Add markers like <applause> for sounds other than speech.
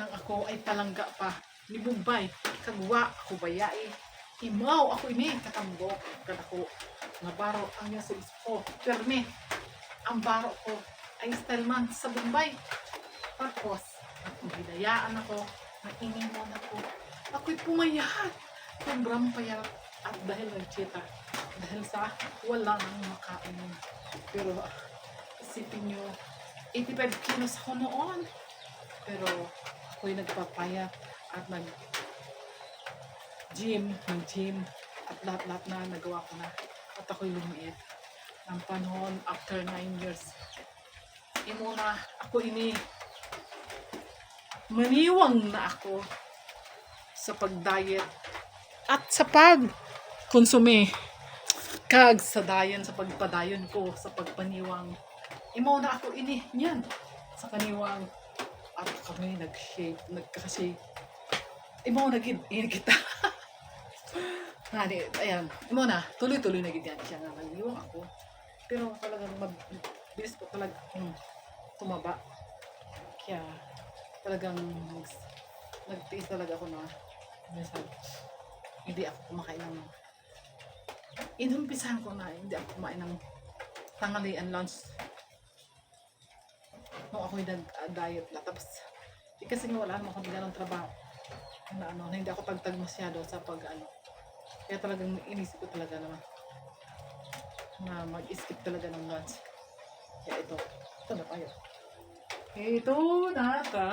kang ako ay palangga pa. Ni Bombay kagwa ako bayai imaw ako ini katambok kad ako nga baro ang iya sa isko perme ang baro ko ay style sa Bombay. Tapos ang hidayaan ako na inimon ako. Ako'y pumayat. Sobrang payat at dahil nagchita dahil sa wala nang makain. Pero isipin nyo 85 kilos ako noon. Pero ako'y nagpapayat at nag gym, nag gym at lahat-lahat na nagawa ko na. At ako'y lumiit. Ng panahon after 9 years imo na ako ini maniwang na ako sa pag-diet at sa pag konsume kag sa dayon sa pagpadayon ko sa pagpaniwang. Imo na ako ini yan sa kaniwang at kami nag-shake nagkaka-shake imo na gid kita <laughs> Nani, ayan, imo na, tuloy-tuloy na gid yan siya nga naniwang ako. Pero talagang mabilis po talaga akong tumaba. Kaya talagang nag, nagtiis talaga ako na minsan hindi ako kumakain ng inumpisahan ko na hindi ako kumain ng tanghalian lunch ako'y nag-diet na. Tapos eh, kasi nga wala naman akong ng trabaho. Na ano, na hindi ako tagtag masyado sa pag ano. Kaya talagang inisip ko talaga naman na mag-skip talaga ng lunch. Kaya ito ito na tayo ito na tayo